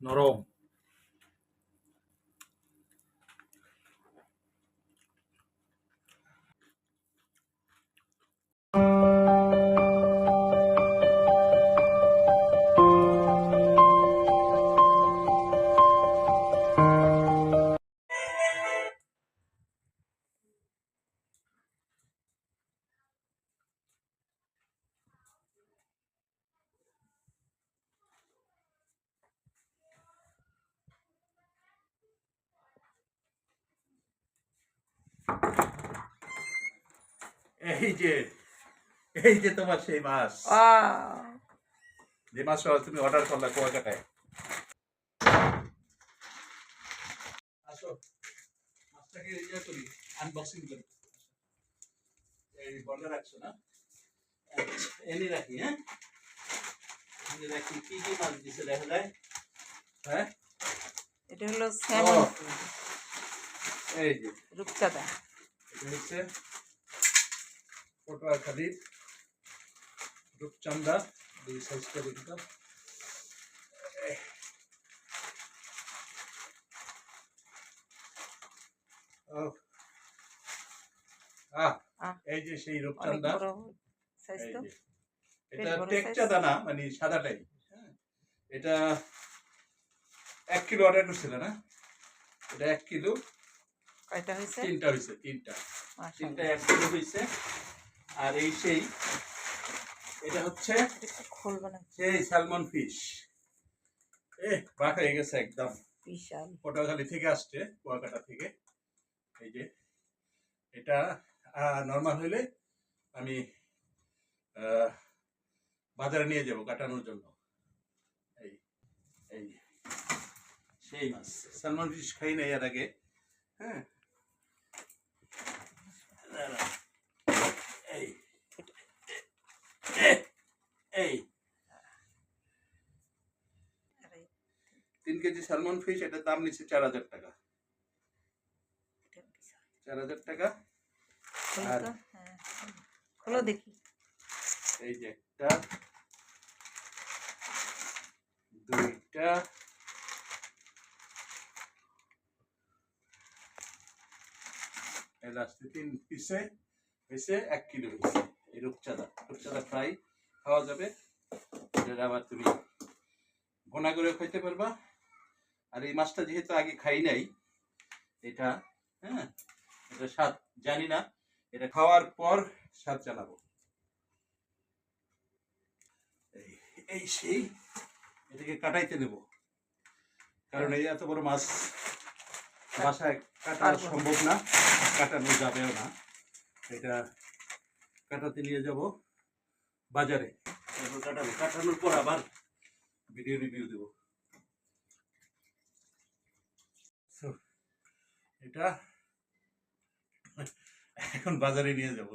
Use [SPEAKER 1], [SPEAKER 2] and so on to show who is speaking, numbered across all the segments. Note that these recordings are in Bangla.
[SPEAKER 1] নরম এই যে এই যে তোমার সেই মাছ. যে মাছ তুমি অর্ডার করলা কুয়াকাটায় আসো মাছটাকে ইয়ে করি আনবক্সিং করি। এই বন্ধ রাখছো না? এনে রাখি হ্যাঁ? এনে রাখি কি কি মাছ দিছে দেখা যায়? হ্যাঁ?
[SPEAKER 2] এটা হলো স্যামন
[SPEAKER 1] এই যে।
[SPEAKER 2] রূপচাঁদা।
[SPEAKER 1] এটা হচ্ছে পটুয়াখালীর রূপচান্দা দুই সাইজটা দেখি তো। এই যে সেই রূপচান্দা এই। এটা টেকচা দানা মানে সাদাটাই হ্যাঁ। এটা এক কিলো অর্ডার করছিল না? এটা এক কিলো
[SPEAKER 2] কয়টা হয়েছে?
[SPEAKER 1] তিনটা হয়েছে তিনটা। তিনটা এক কিলো হয়েছে। আর এই সেই এটা হচ্ছে
[SPEAKER 2] না।
[SPEAKER 1] সেই স্যালমন ফিশ এ বাক হয়ে গেছে একদম।
[SPEAKER 2] বিশাল।
[SPEAKER 1] পটুয়াখালী থেকে আসছে কুয়াকাটা থেকে। এই যে এটা নর্মাল হইলে আমি বাজারে নিয়ে যাব কাটানোর জন্য। এই এই সেই মাছ। স্যালমন ফিশ খাই নাই এর আগে। হ্যাঁ দাঁড়া। এই এ, এই। তিন কেজি স্যালমন ফিশ এটার দাম নিচ্ছে চার হাজার টাকা। চার হাজার টাকা। আর-
[SPEAKER 2] খোলো দেখি।
[SPEAKER 1] এই যে একটা দুইটা লাস্টে তিন পিসে হয়েছে এক কিলো হয়েছে। এই রূপচাঁদা রূপচাঁদা ফ্রাই খাওয়া যাবে। এটা আবার তুমি ভোনা করে খাইতে পারবা। আর এই মাছটা যেহেতু আগে খাই নাই এটা হ্যাঁ এটা স্বাদ জানি না এটা খাওয়ার পর স্বাদ জানাব। এই সেই এটাকে কাটাইতে নেব। কারণ এই এত বড় মাছ বাসায় কাটা সম্ভব না কাটানো যাবেও না। এটা কাটাতে নিয়ে যাব। বাজারে। কাটাবো কাটানোর পর আবার ভিডিও রিভিউ দেব। এটা এখন বাজারে নিয়ে যাব।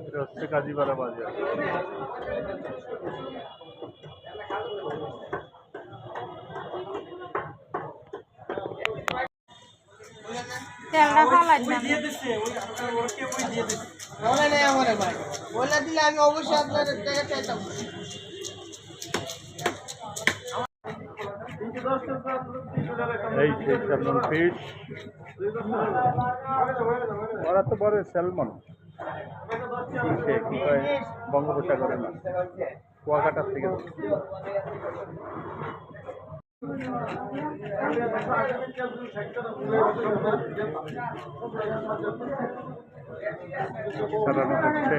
[SPEAKER 1] এটা হচ্ছে কাজীপাড়া বাজার।
[SPEAKER 2] তেলটা ফালাইলাম
[SPEAKER 3] মনে নেই আমার ভাই। বলে দিলে আমি অবশ্যই আপনার টাকা চাইতাম
[SPEAKER 1] এই সেই স্যালমন ফিশ। ওরা তো বলে স্যালমন বঙ্গোপসাগরে না। কুয়াকাটার থেকে সাজানো হচ্ছে।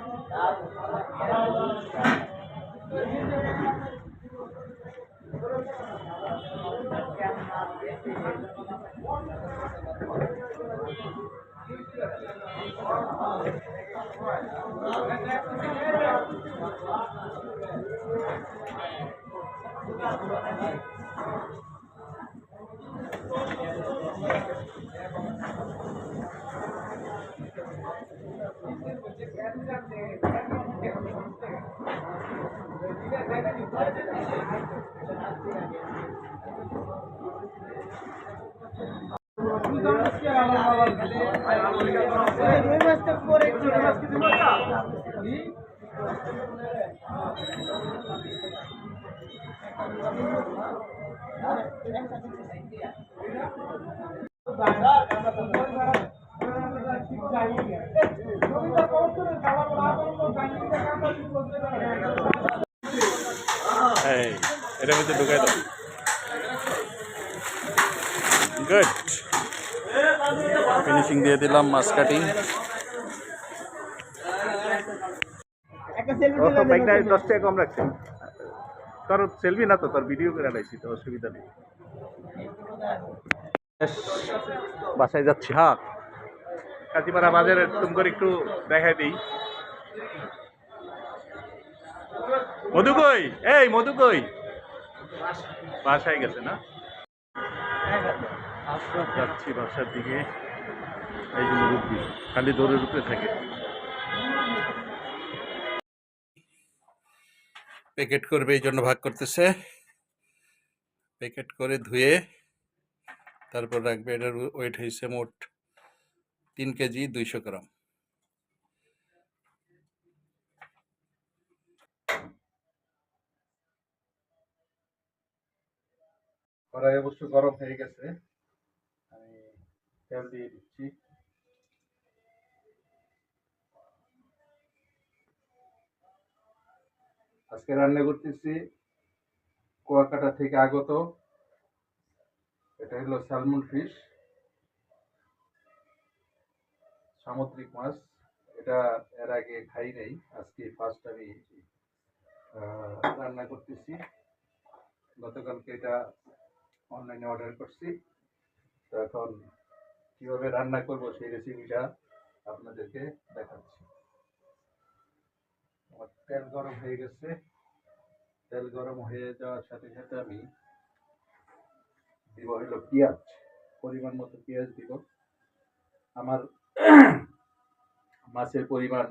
[SPEAKER 3] রুই মাছটা পরে একটু
[SPEAKER 1] এই মধ্যে ঢুকাই দাও। গুড ফিনিশিং দিয়ে দিলাম মাছ কাটিং। দশ টাকা কম রাখছে। তোর সেলফি না তো তোর ভিডিও করে লাইছি তো অসুবিধা নেই। বেশ, বাসায় যাচ্ছি হ্যাঁ বাজারে তুমি করে একটু দেখাই দিই। মধু কই? এই মধু কই? বাসায় গেছে না? যাচ্ছি বাসার দিকে। এই যে মুরব্বী খালি দৌড়ের উপরে থাকে। প্যাকেট করবে এই জন্য ভাগ করতেছে। প্যাকেট করে ধুয়ে তারপর রাখবে এটার ওয়েট হয়েছে মোট তিন কেজি দুইশো গ্রাম। কড়াই অবশ্য গরম হয়ে গেছে। আমি তেল দিয়ে দিচ্ছি। আজকে রান্না করতেছি কুয়াকাটা থেকে আগত। এটা হলো স্যালমন ফিশ সামুদ্রিক মাছ। এটা এর আগে খাই নাই। আজকে ফার্স্ট আমি রান্না করতেছি। গতকালকে এটা অনলাইনে অর্ডার করছি। তো এখন কীভাবে রান্না করব সেই রেসিপিটা আপনাদেরকে দেখাচ্ছি। আমার তেল গরম হয়ে গেছে। তেল গরম হয়ে যাওয়ার সাথে সাথে আমি দিব হলো পেঁয়াজ, পরিমাণ মতো পেঁয়াজ দিব। আমার মাছের পরিমাণ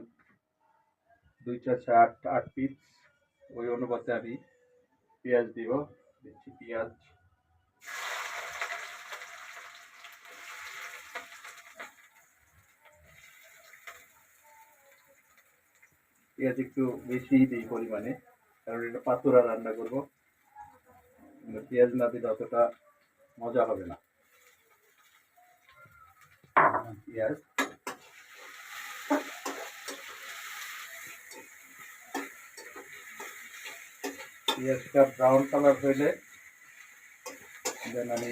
[SPEAKER 1] দুই চারশো আট আট পিস ওই অনুপাতে আমি পেঁয়াজ দিব, দিচ্ছি পেঁয়াজ। পেঁয়াজ একটু বেশি দিই পরিমাণে, কারণ এটা পাতুরা রান্না করব। পেঁয়াজ না দিলে অতটা মজা হবে না। পেঁয়াজ। পেঁয়াজটা ব্রাউন কালার হইলে দেন আমি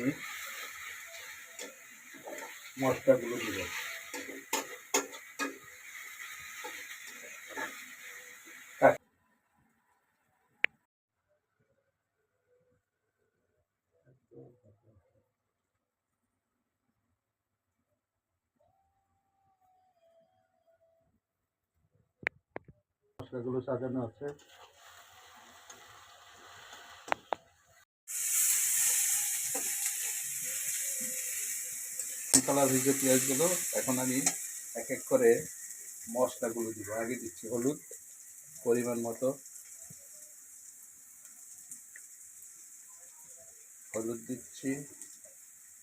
[SPEAKER 1] মশলাগুলো দিব। মশলাগুলো সাজানো আছে। কালার পেঁয়াজগুলো, এখন আমি এক এক করে মশলাগুলো দিব। আগে দিচ্ছি হলুদ, পরিমাণ মতো। হলুদ দিচ্ছি।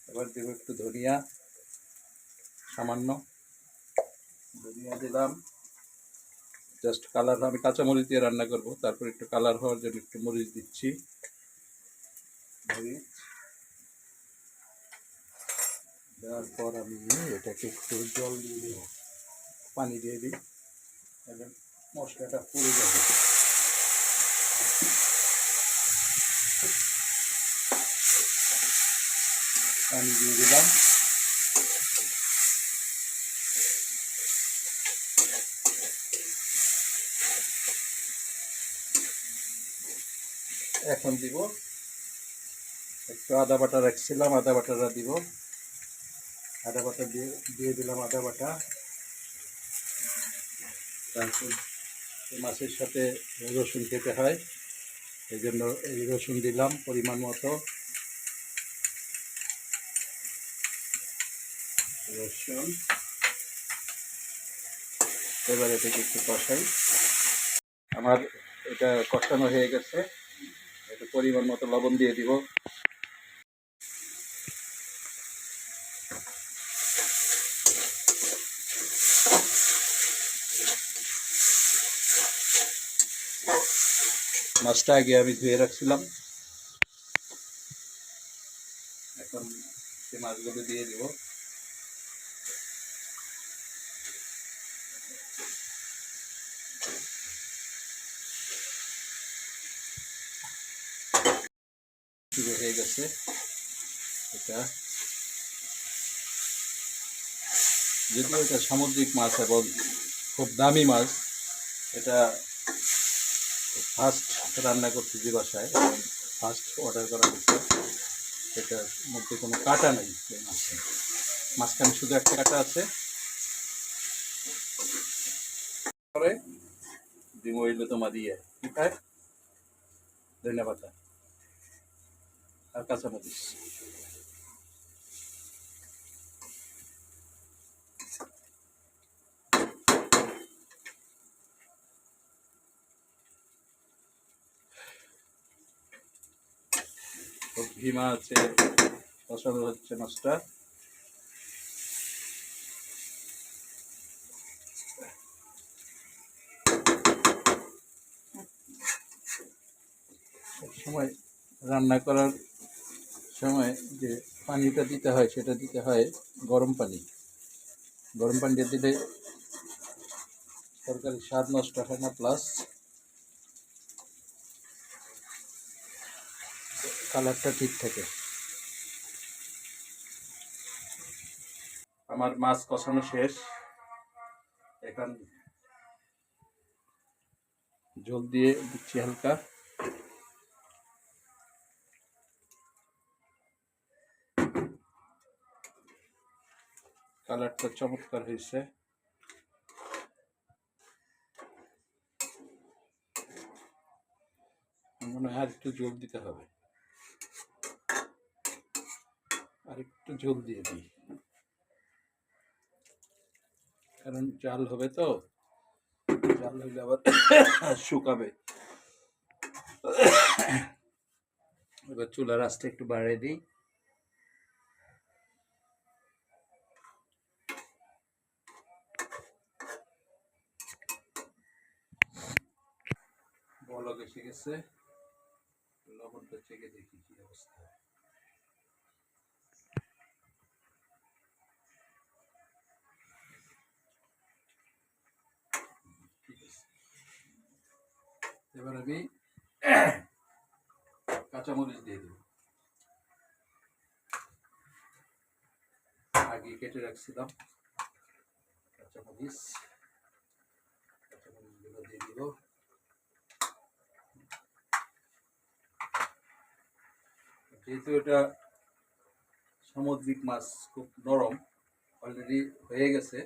[SPEAKER 1] এবার দেবো একটু ধনিয়া, সামান্য ধনিয়া দিলাম। জাস্ট কালার, আমি কাঁচামরিচ দিয়ে রান্না করব, তারপর একটু কালার হওয়ার জন্য একটু মরিচ দিচ্ছি। মরিচ। দেওয়ার পর আমি এটাকে একটু জল দিয়ে পানি দিয়ে দিই এবং মশলাটা পুড়ে যাবে। পানি দিয়ে দিলাম। এখন দিব। একটু আদা বাটা রাখছিলাম, আদা বাটাটা দিব। আদা বাটা দিয়ে দিয়ে দিলাম আদা বাটা। তারপর মাছের সাথে রসুন খেতে হয়। এই জন্য এই রসুন দিলাম পরিমাণ মতো। রসুন। এবার এটাকে একটু কষাই। আমার এটা কষানো হয়ে গেছে। পরিমাণ মতো লবণ দিয়ে দিব। মাছটা আগে আমি ধুয়ে রাখছিলাম। এখন সে মাছগুলো দিয়ে দিব শুরু হয়ে গেছে এটা। যদিও এটা সামুদ্রিক মাছ এবং খুব দামি মাছ, এটা ফার্স্ট রান্না করতেছি বাসায় ফার্স্ট অর্ডার করা হয়েছে এটার মধ্যে কোনো কাটা নেই মাছে। মাঝখানে শুধু একটা কাটা আছে। পরে ডিম হইল তোমা দিয়ে। কি খায় ধন্যবাদ। আর কাঁচামরিচ ভীমা আছে পছন্দ হচ্ছে মাছটা সময় রান্না করার সময় যে পানিটা দিতে হয়, সেটা দিতে হয় গরম পানি। গরম পানিটা দিলে তরকারির স্বাদ নষ্ট হয় না প্লাস কালারটা ঠিক থাকে। আমার মাছ কষানো শেষ। এখন জল দিয়ে দিচ্ছি হালকা। কালারটা চমৎকার হয়েছে। মনে হয় একটু জল দিতে হবে। আর একটু জল দিয়ে দিই। কারণ জাল হবে তো, জাল হলে আবার শুকাবে। এবার চুলার আঁচটা একটু বাড়িয়ে দিই। এসে গেছে। লবণটা চেকে দেখি কি অবস্থা। এবার আমি কাঁচামরিচ দিয়ে দেব। আগে কেটে রাখছিলাম কাঁচামরিচ। কাঁচামরিচগুলো দিয়ে দিব। যেহেতু এটা সামুদ্রিক মাছ খুব নরম অলরেডি হয়ে গেছে,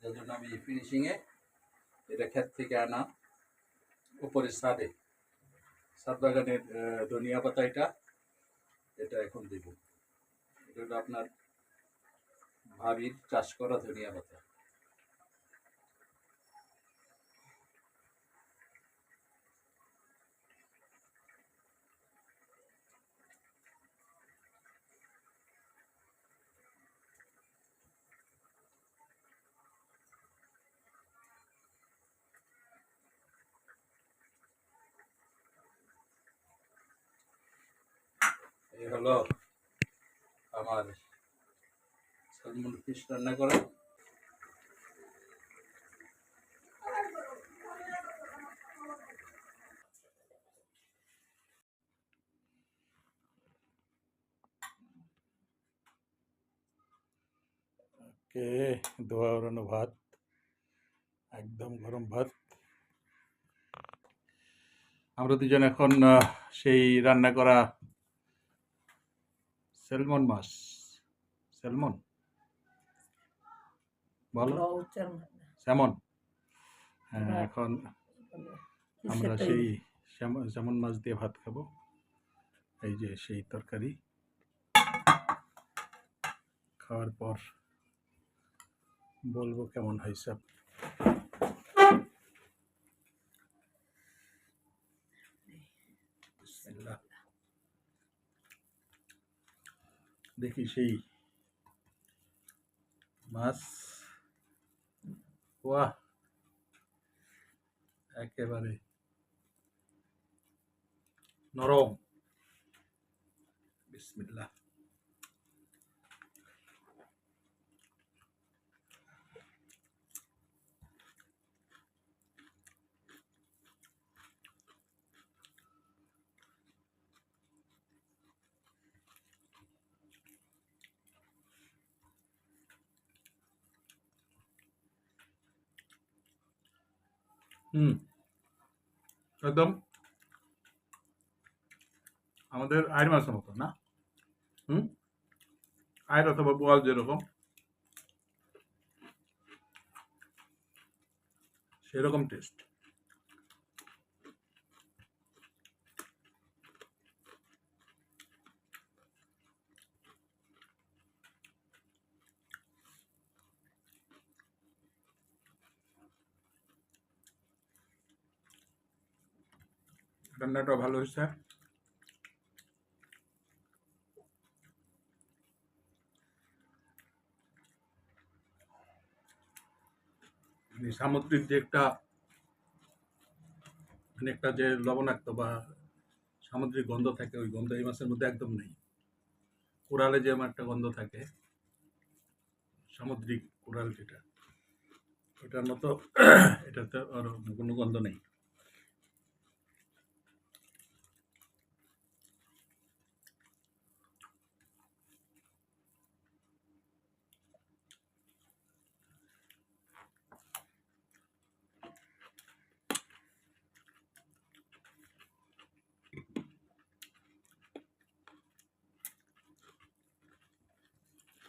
[SPEAKER 1] যার জন্য আমি ফিনিশিংয়ে এটা ক্ষেত থেকে আনা উপরে সাদে সাত বাগানের ধনিয়া পাতা এটা এটা এখন দেব। এটা আপনার
[SPEAKER 4] ভাবির চাষ করা ধনিয়া পাতা। এই হলো আমার ফিশ রান্না করা।
[SPEAKER 1] কে ধোয়া ওড়ানো ভাত? একদম গরম ভাত। আমরা দুজন এখন সেই রান্না করা সেলমন মাছ সেলমন? বলো। স্যামন। হ্যাঁ
[SPEAKER 2] হ্যাঁ।
[SPEAKER 1] এখন আমরা সেই স্যাম- স্যামন মাছ দিয়ে ভাত খাব। এই যে সেই তরকারি। খাওয়ার পর বলব কেমন হয়েছে বিসমিল্লাহ। দেখি সেই মাছ। বাহ একেবারে নরম। বিসমিল্লাহ। হুম। একদম। আমাদের আয়ের মাছের মতো না? হুম? আয়ের অথবা বোয়াল যেরকম। সেরকম টেস্ট রান্নাটা ভালো হয়েছে। সামুদ্রিক যে একটা একটা যে লবণাক্ত বা সামুদ্রিক গন্ধ থাকে, ওই গন্ধ এই মাছের মধ্যে একদম নেই। কোরালে যে আমার একটা গন্ধ থাকে, সামুদ্রিক কোরাল যেটা, ওটার মতো এটাতে আর কোনো গন্ধ নেই।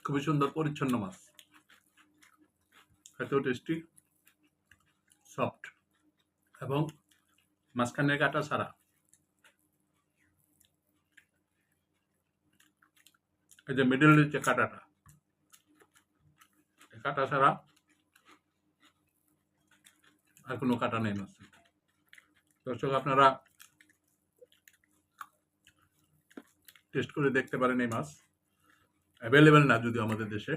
[SPEAKER 1] খুবই সুন্দর পরিচ্ছন্ন মাছ। এত টেস্টি সফট এবং মাঝখানে কাটা ছাড়া এই যে মিডলের যে কাটাটা কাটা ছাড়া আর কোনো কাটা নেই মাছ দর্শক, আপনারা টেস্ট করে দেখতে পারেন এই মাছ। অ্যাভেলেবেল না যদিও আমাদের দেশে।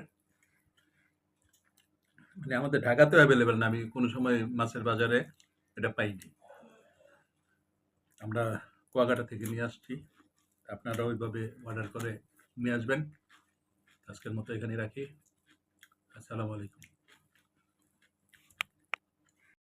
[SPEAKER 1] মানে আমাদের ঢাকাতেও অ্যাভেলেবেল না, আমি কোনো সময় মাছের বাজারে এটা পাইনি। আমরা কুয়াকাটা থেকে নিয়ে আসছি আপনারা ওইভাবে অর্ডার করে নিয়ে আসবেন। আজকের মতো এখানে রাখি। আসসালামু আলাইকুম।